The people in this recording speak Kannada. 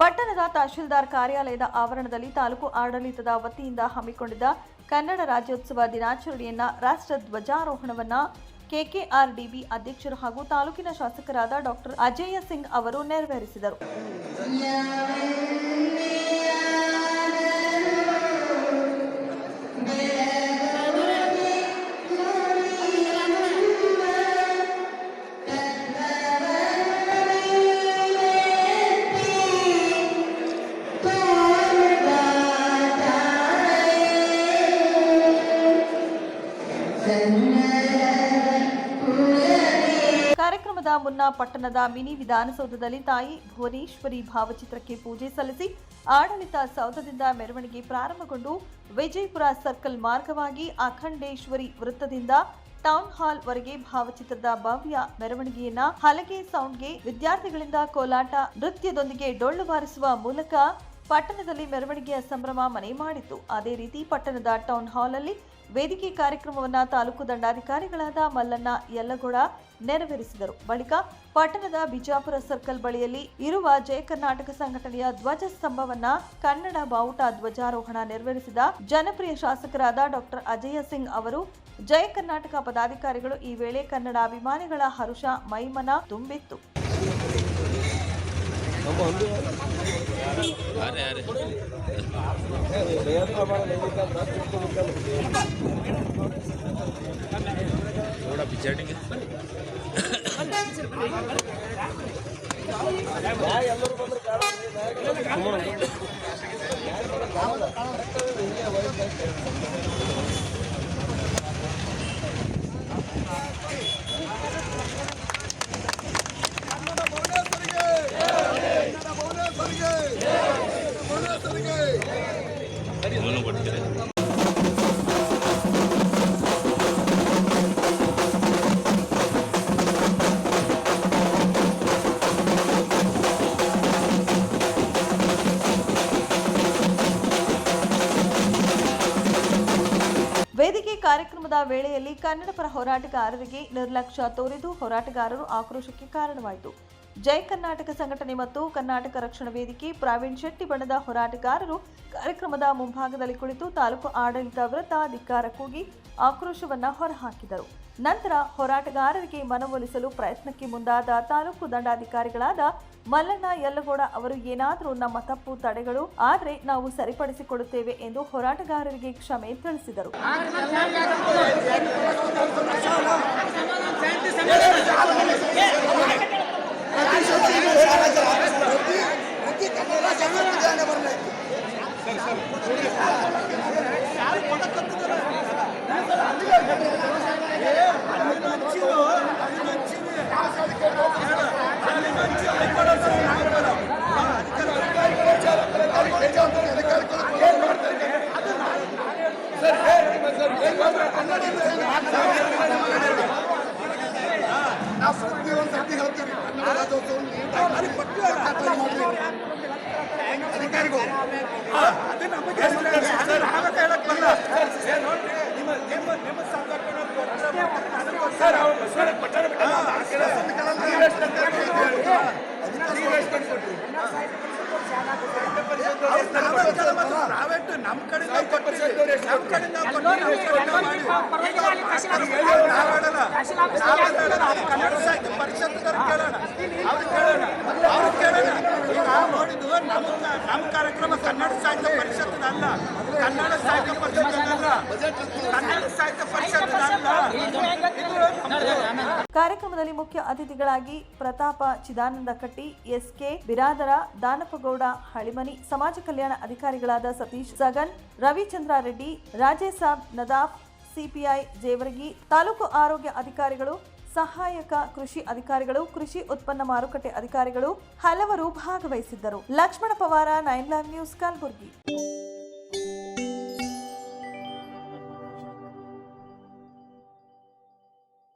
ಪಟ್ಟಣದ ತಹಶೀಲ್ದಾರ್ ಕಾರ್ಯಾಲಯದ ಆವರಣದಲ್ಲಿ ತಾಲೂಕು ಆಡಳಿತದ ವತಿಯಿಂದ ಹಮ್ಮಿಕೊಂಡಿದ್ದ ಕನ್ನಡ ರಾಜ್ಯೋತ್ಸವ ದಿನಾಚರಣೆಯನ್ನ ರಾಷ್ಟ್ರ ಧ್ವಜಾರೋಹಣವನ್ನ ಕೆಕೆಆರ್ಡಿಬಿ ಅಧ್ಯಕ್ಷರು ಹಾಗೂ ತಾಲೂಕಿನ ಶಾಸಕರಾದ ಡಾಕ್ಟರ್ ಅಜಯ ಸಿಂಗ್ ಅವರು ನೆರವೇರಿಸಿದರು. ಕಾರ್ಯಕ್ರಮದ ಮುನ್ನ ಪಟ್ಟಣದ ಮಿನಿ ವಿಧಾನಸೌಧದಲ್ಲಿ ತಾಯಿ ಭುವನೇಶ್ವರಿ ಭಾವಚಿತ್ರಕ್ಕೆ ಪೂಜೆ ಸಲ್ಲಿಸಿ ಆಡಳಿತ ಸೌಧದಿಂದ ಮೆರವಣಿಗೆ ಪ್ರಾರಂಭಗೊಂಡು ವಿಜಯಪುರ ಸರ್ಕಲ್ ಮಾರ್ಗವಾಗಿ ಅಖಂಡೇಶ್ವರಿ ವೃತ್ತದಿಂದ ಟೌನ್ ಹಾಲ್ ವರೆಗೆ ಭಾವಚಿತ್ರದ ಭವ್ಯ ಮೆರವಣಿಗೆಯನ್ನ ಹಲಗೆ ಸೌಂಡ್ಗೆ ವಿದ್ಯಾರ್ಥಿಗಳಿಂದ ಕೋಲಾಟ ನೃತ್ಯದೊಂದಿಗೆ ಡೊಳ್ಳು ಬಾರಿಸುವ ಮೂಲಕ ಪಟ್ಟಣದಲ್ಲಿ ಮೆರವಣಿಗೆಯ ಸಂಭ್ರಮ ಮನೆ ಮಾಡಿತ್ತು. ಅದೇ ರೀತಿ ಪಟ್ಟಣದ ಟೌನ್ ಹಾಲ್ನಲ್ಲಿ ವೇದಿಕೆ ಕಾರ್ಯಕ್ರಮವನ್ನ ತಾಲೂಕು ದಂಡಾಧಿಕಾರಿಗಳಾದ ಮಲ್ಲಣ್ಣ ಯಲ್ಲಗೋಡ ನೆರವೇರಿಸಿದರು. ಬಳಿಕ ಪಟ್ಟಣದ ಬಿಜಾಪುರ ಸರ್ಕಲ್ ಬಳಿಯಲ್ಲಿ ಇರುವ ಜಯ ಕರ್ನಾಟಕ ಸಂಘಟನೆಯ ಧ್ವಜ ಸ್ತಂಭವನ್ನ ಕನ್ನಡ ಬಾವುಟ ಧ್ವಜಾರೋಹಣ ನೆರವೇರಿಸಿದ ಜನಪ್ರಿಯ ಶಾಸಕರಾದ ಡಾಕ್ಟರ್ ಅಜಯ ಸಿಂಗ್ ಅವರು, ಜಯ ಕರ್ನಾಟಕ ಪದಾಧಿಕಾರಿಗಳು ಈ ವೇಳೆ ಕನ್ನಡ ಅಭಿಮಾನಿಗಳ ಹರುಷ ಮೈಮನ ತುಂಬಿತ್ತು. ಅರೆ ಅರೆ ನೋಡ ಪಿಚಾಟಿಂಗ್ ಎಲ್ಲರೂ ಬಂದ್ರೆ ವೇದಿಕೆ ಕಾರ್ಯಕ್ರಮದ ವೇಳೆಯಲ್ಲಿ ಕನ್ನಡ ಪರ ಹೋರಾಟಗಾರರಿಗೆ ನಿರ್ಲಕ್ಷ್ಯ ತೋರಿದು ಹೋರಾಟಗಾರರು ಆಕ್ರೋಶಕ್ಕೆ ಕಾರಣವಾಯಿತು. ಜೈ ಕರ್ನಾಟಕ ಸಂಘಟನೆ ಮತ್ತು ಕರ್ನಾಟಕ ರಕ್ಷಣಾ ವೇದಿಕೆ ಪ್ರವೀಣ್ ಶೆಟ್ಟಿ ಬಣದ ಹೋರಾಟಗಾರರು ಕಾರ್ಯಕ್ರಮದ ಮುಂಭಾಗದಲ್ಲಿ ಕುಳಿತು ತಾಲೂಕು ಆಡಳಿತ ವೃತ್ತ ಕೂಗಿ ಆಕ್ರೋಶವನ್ನು ಹೊರಹಾಕಿದರು. ನಂತರ ಹೋರಾಟಗಾರರಿಗೆ ಮನವೊಲಿಸಲು ಪ್ರಯತ್ನಕ್ಕೆ ಮುಂದಾದ ತಾಲೂಕು ದಂಡಾಧಿಕಾರಿಗಳಾದ ಮಲ್ಲಣ್ಣ ಯಲ್ಲಗೌಡ ಅವರು ಏನಾದರೂ ನಮ್ಮ ತಪ್ಪು ತಡೆಗಳು ಆದರೆ ನಾವು ಸರಿಪಡಿಸಿಕೊಡುತ್ತೇವೆ ಎಂದು ಹೋರಾಟಗಾರರಿಗೆ ಕ್ಷಮೆ ತಿಳಿಸಿದರು. ನಾವು ಪ್ರತಿ ಒಂದು ಸರ್ತಿ ಹೇಳ್ತೀವಿ ಕನ್ನಡ ರಾಜ್ಯೋತ್ಸವವನ್ನು ನಮ್ಮ ಕಡೆ ನಮ್ಮ ಕನ್ನಡ ಸಾಹಿತ್ಯ ಪರಿಷತ್ ಕೇಳೋಣ ಅವ್ರು ಕೇಳೋಣ ಅವ್ರು ಕೇಳೋಣ ನಮ್ಮ ಕಾರ್ಯಕ್ರಮ ಕನ್ನಡ ಸಾಹಿತ್ಯ ಪರಿಷತ್ ಅಲ್ಲ ಕನ್ನಡ ಸಾಹಿತ್ಯ ಪರಿಷತ್ ಕಾರ್ಯಕ್ರಮದಲ್ಲಿ ಮುಖ್ಯ ಅತಿಥಿಗಳಾಗಿ ಪ್ರತಾಪ ಚಿದಾನಂದ ಕಟ್ಟಿ, ಎಸ್ಕೆ ಬಿರಾದರ, ದಾನಪ್ಪಗೌಡ, ಹಳಿಮನಿ, ಸಮಾಜ ಕಲ್ಯಾಣ ಅಧಿಕಾರಿಗಳಾದ ಸತೀಶ್ ಸಗನ್, ರವಿಚಂದ್ರ ರೆಡ್ಡಿ ರಾಜೇಸಾಬ್ ನದಾಫ್, ಸಿಪಿಐ ಜೇವರಗಿ, ತಾಲೂಕು ಆರೋಗ್ಯ ಅಧಿಕಾರಿಗಳು, ಸಹಾಯಕ ಕೃಷಿ ಅಧಿಕಾರಿಗಳು, ಕೃಷಿ ಉತ್ಪನ್ನ ಮಾರುಕಟ್ಟೆ ಅಧಿಕಾರಿಗಳು ಹಲವರು ಭಾಗವಹಿಸಿದ್ದರು. Lakshmana Pawar, nine live news Kalaburagi